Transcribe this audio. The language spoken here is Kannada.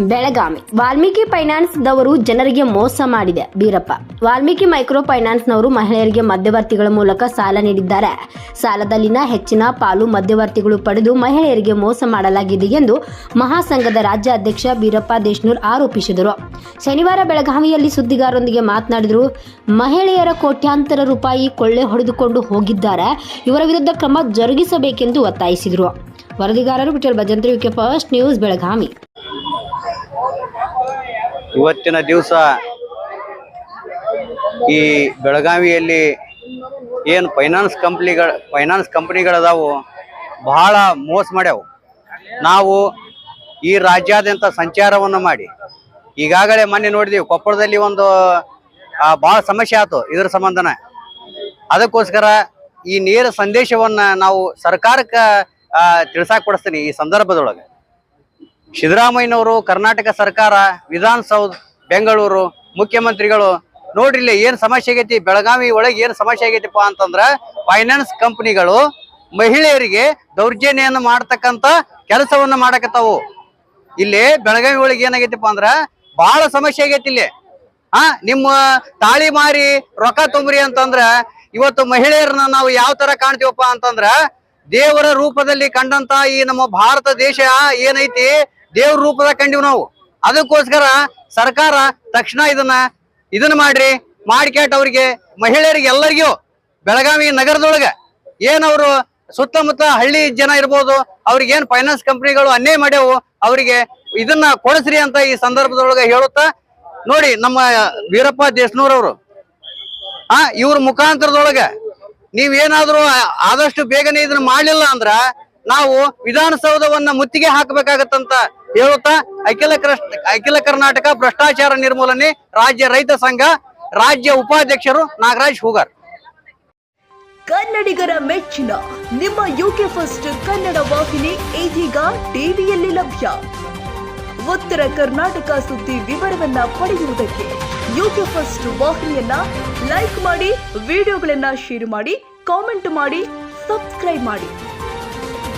ಬೆಳಗಾವಿ. ವಾಲ್ಮೀಕಿ ಫೈನಾನ್ಸ್ದವರು ಜನರಿಗೆ ಮೋಸ ಮಾಡಿದೆ, ಬೀರಪ್ಪ. ವಾಲ್ಮೀಕಿ ಮೈಕ್ರೋ ಫೈನಾನ್ಸ್ನವರು ಮಹಿಳೆಯರಿಗೆ ಮಧ್ಯವರ್ತಿಗಳ ಮೂಲಕ ಸಾಲ ನೀಡಿದ್ದಾರೆ. ಸಾಲದಲ್ಲಿನ ಹೆಚ್ಚಿನ ಪಾಲು ಮಧ್ಯವರ್ತಿಗಳು ಪಡೆದು ಮಹಿಳೆಯರಿಗೆ ಮೋಸ ಮಾಡಲಾಗಿದೆ ಎಂದು ಮಹಾಸಂಘದ ರಾಜ್ಯ ಅಧ್ಯಕ್ಷ ಬೀರಪ್ಪ ದೇಶನೂರ್ ಆರೋಪಿಸಿದರು. ಶನಿವಾರ ಬೆಳಗಾವಿಯಲ್ಲಿ ಸುದ್ದಿಗಾರರೊಂದಿಗೆ ಮಾತನಾಡಿದರು, ಮಹಿಳೆಯರ ಕೋಟ್ಯಾಂತರ ರೂಪಾಯಿ ಕೊಳ್ಳೆ ಹೊಡೆದುಕೊಂಡು ಹೋಗಿದ್ದಾರೆ. ಇವರ ವಿರುದ್ಧ ಕ್ರಮ ಜರುಗಿಸಬೇಕೆಂದು ಒತ್ತಾಯಿಸಿದರು. ವರದಿಗಾರರು Bittal Bhajantri UK first news Belagavi. ಇವತ್ತಿನ ದಿವಸ ಈ ಬೆಳಗಾವಿಯಲ್ಲಿ ಏನು ಫೈನಾನ್ಸ್ ಕಂಪ್ನಿಗಳ ಫೈನಾನ್ಸ್ ಕಂಪ್ನಿಗಳದಾವು ಬಹಳ ಮೋಸ ಮಾಡ್ಯಾವು. ನಾವು ಈ ರಾಜ್ಯಾದ್ಯಂತ ಸಂಚಾರವನ್ನು ಮಾಡಿ, ಈಗಾಗಲೇ ಮೊನ್ನೆ ನೋಡಿದೀವಿ, ಕೊಪ್ಪಳದಲ್ಲಿ ಒಂದು ಭಾಳ ಸಮಸ್ಯೆ ಆಯ್ತು ಇದ್ರ ಸಂಬಂಧನ. ಅದಕ್ಕೋಸ್ಕರ ಈ ನೇರ ಸಂದೇಶವನ್ನ ನಾವು ಸರ್ಕಾರಕ್ಕೆ ತಿಳಿಸಾಕ್ ಕೊಡಿಸ್ತೀನಿ ಈ ಸಂದರ್ಭದೊಳಗೆ. ಸಿದ್ದರಾಮಯ್ಯನವರು, ಕರ್ನಾಟಕ ಸರ್ಕಾರ, ವಿಧಾನಸೌಧ, ಬೆಂಗಳೂರು, ಮುಖ್ಯಮಂತ್ರಿಗಳು, ನೋಡ್ರಿ ಇಲ್ಲಿ ಏನ್ ಸಮಸ್ಯೆ ಆಗೈತಿ, ಬೆಳಗಾವಿ ಒಳಗೆ ಏನ್ ಸಮಸ್ಯೆ ಆಗೈತಿಪ್ಪ ಅಂತಂದ್ರ ಫೈನಾನ್ಸ್ ಕಂಪನಿಗಳು ಮಹಿಳೆಯರಿಗೆ ದೌರ್ಜನ್ಯವನ್ನು ಮಾಡತಕ್ಕಂತ ಕೆಲಸವನ್ನ ಮಾಡಕತ್ತಾವು. ಇಲ್ಲಿ ಬೆಳಗಾವಿ ಒಳಗೆ ಏನಾಗೈತಿಪ್ಪ ಅಂದ್ರ ಬಹಳ ಸಮಸ್ಯೆ ಆಗೈತಿ ಇಲ್ಲಿ. ಆ ನಿಮ್ಮ ತಾಳಿ ಮಾರಿ ರೊಕ್ಕ ತುಂಬ್ರಿ ಅಂತಂದ್ರ ಇವತ್ತು ಮಹಿಳೆಯರನ್ನ ನಾವು ಯಾವ ತರ ಕಾಣ್ತೀವಪ್ಪ ಅಂತಂದ್ರ ದೇವರ ರೂಪದಲ್ಲಿ ಕಂಡಂತ ಈ ನಮ್ಮ ಭಾರತ ದೇಶ ಏನೈತಿ ದೇವ್ರ ರೂಪದಾಗ ಕಂಡಿವ್ ನಾವು. ಅದಕ್ಕೋಸ್ಕರ ಸರ್ಕಾರ ತಕ್ಷಣ ಇದನ್ನ ಇದನ್ನ ಮಾಡ್ರಿ, ಮಾಡ್ಕ್ಯಾಟ್ ಅವ್ರಿಗೆ, ಮಹಿಳೆಯರಿಗೆ ಎಲ್ಲರಿಗೂ, ಬೆಳಗಾವಿ ನಗರದೊಳಗ ಏನವರು ಸುತ್ತಮುತ್ತ ಹಳ್ಳಿ ಜನ ಇರ್ಬೋದು, ಅವ್ರಿಗೆ ಏನ್ ಫೈನಾನ್ಸ್ ಕಂಪ್ನಿಗಳು ಅನ್ಯಾಯ ಮಾಡ್ಯಾವು, ಅವರಿಗೆ ಇದನ್ನ ಕೊಡಿಸ್ರಿ ಅಂತ ಈ ಸಂದರ್ಭದೊಳಗ ಹೇಳುತ್ತಾ, ನೋಡಿ ನಮ್ಮ ವೀರಪ್ಪ ದೇಶನೂರ್ ಅವರು. ಆ, ಇವ್ರ ಮುಖಾಂತರದೊಳಗ ನೀವೇನಾದ್ರೂ ಆದಷ್ಟು ಬೇಗನೆ ಇದನ್ನ ಮಾಡ್ಲಿಲ್ಲ ಅಂದ್ರ ನಾವು ವಿಧಾನಸೌಧವನ್ನ ಮುತ್ತಿಗೆ ಹಾಕಬೇಕಾಗತ್ತಂತ ಹೇಳುತ್ತಾ ಅಖಿಲ ಅಖಿಲ ಕರ್ನಾಟಕ ಭ್ರಷ್ಟಾಚಾರ ನಿರ್ಮೂಲನೆ ರಾಜ್ಯ ರೈತ ಸಂಘ, ರಾಜ್ಯ ಉಪಾಧ್ಯಕ್ಷರು ನಾಗರಾಜ್ ಹೂಗಾರ್. ಕನ್ನಡಿಗರ ಮೆಚ್ಚಿನ, ನಿಮ್ಮ ಯುಕೆ ಫಸ್ಟ್ ಕನ್ನಡ ವಾಹಿನಿ ಇದೀಗ ಟಿವಿಯಲ್ಲಿ ಲಭ್ಯ. ಉತ್ತರ ಕರ್ನಾಟಕ ಸುದ್ದಿ ವಿವರವನ್ನ ಪಡೆಯುವುದಕ್ಕೆ ಯುಕೆ ಫಸ್ಟ್ ವಾಹಿನಿಯನ್ನ ಲೈಕ್ ಮಾಡಿ, ವಿಡಿಯೋಗಳನ್ನ ಶೇರ್ ಮಾಡಿ ಕಾಮೆಂಟ್ ಮಾಡಿ ಸಬ್ಸ್ಕ್ರೈಬ್ ಮಾಡಿ.